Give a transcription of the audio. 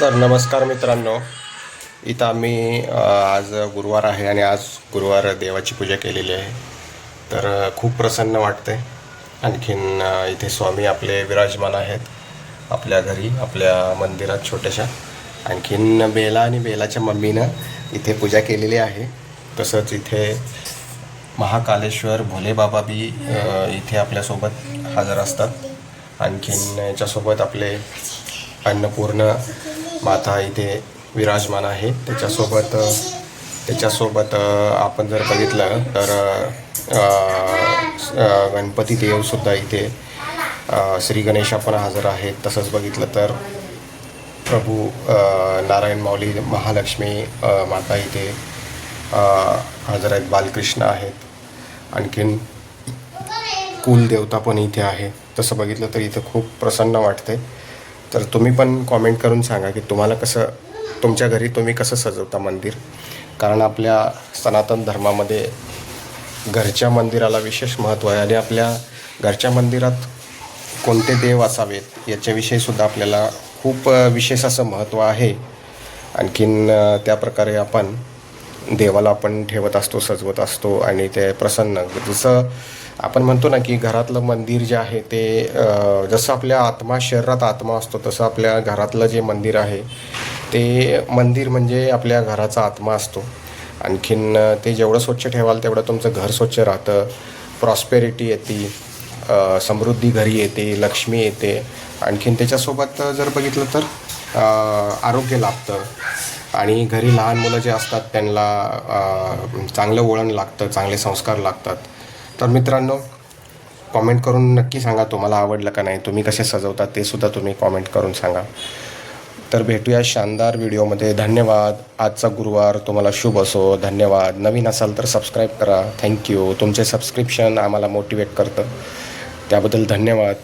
तर नमस्कार मित्रांनो. इथं आम्ही आज गुरुवार आहे आणि आज गुरुवार देवाची पूजा केलेली आहे. तर खूप प्रसन्न वाटते आणखीन इथे स्वामी आपले विराजमान आहेत. आपल्या घरी आपल्या मंदिरात छोट्याशा. आणखीन बेला आणि बेलाच्या मम्मीनं इथे पूजा केलेली आहे. तसंच इथे महाकालेश्वर भोलेबाबा बी इथे आपल्यासोबत हजर असतात. आणखीन याच्यासोबत आपले अन्नपूर्ण माता इथे विराजमान आहे. त्याच्यासोबत त्याच्यासोबत आपण जर बघितलं तर गणपती देवसुद्धा इथे श्री गणेश पण हजर आहेत. तसंच बघितलं तर प्रभू नारायण माऊली महालक्ष्मी माता इथे हजर आहेत. बालकृष्ण आहेत. आणखीन कुलदेवता पण इथे आहे. तसं बघितलं तर इथं खूप प्रसन्न वाटते तर तुम्ही पण कॉमेंट करून सांगा की तुम्हाला कसं तुमच्या घरी तुम्ही कसं सजवता मंदिर? कारण आपल्या सनातन धर्मामध्ये घरच्या मंदिराला विशेष महत्त्व आहे आणि आपल्या घरच्या मंदिरात कोणते देव असावेत याच्याविषयीसुद्धा आपल्याला खूप विशेष असं महत्त्व आहे. आणखीन त्याप्रकारे त्या प्रकारे आपण देवाला आपण ठेवत असतो सजवत असतो आणि ते प्रसन्न. जसं आपण म्हणतो ना की घरातलं मंदिर जे आहे ते जसं आपल्या आत्मा शरीरात आत्मा असतो तसं आपल्या घरातलं जे मंदिर आहे ते मंदिर म्हणजे आपल्या घराचा आत्मा असतो. आणखीन ते जेवढं स्वच्छ ठेवाल तेवढं तुमचं घर स्वच्छ राहतं. प्रॉस्पेरिटी येते समृद्धी घरी येते लक्ष्मी येते. आणखीन त्याच्यासोबत जर बघितलं तर आरोग्य लाभतं. आणि घरी लहान मुलं जे असतात त्यांना चांगलं वळण लागतं चांगले संस्कार लागतात. तर मित्रांनो कॉमेंट करून नक्की सांगा तुम्हाला आवडलं का नाही. तुम्ही कसे सजवतात ते सुद्धा तुम्ही कॉमेंट करून सांगा. तर भेटूया शानदार व्हिडिओमध्ये. धन्यवाद. आजचा गुरुवार तुम्हाला शुभ असो. धन्यवाद. नवीन असाल तर सबस्क्राईब करा. थँक्यू तुमचे सबस्क्रिप्शन आम्हाला मोटिवेट करतं. त्याबद्दल धन्यवाद.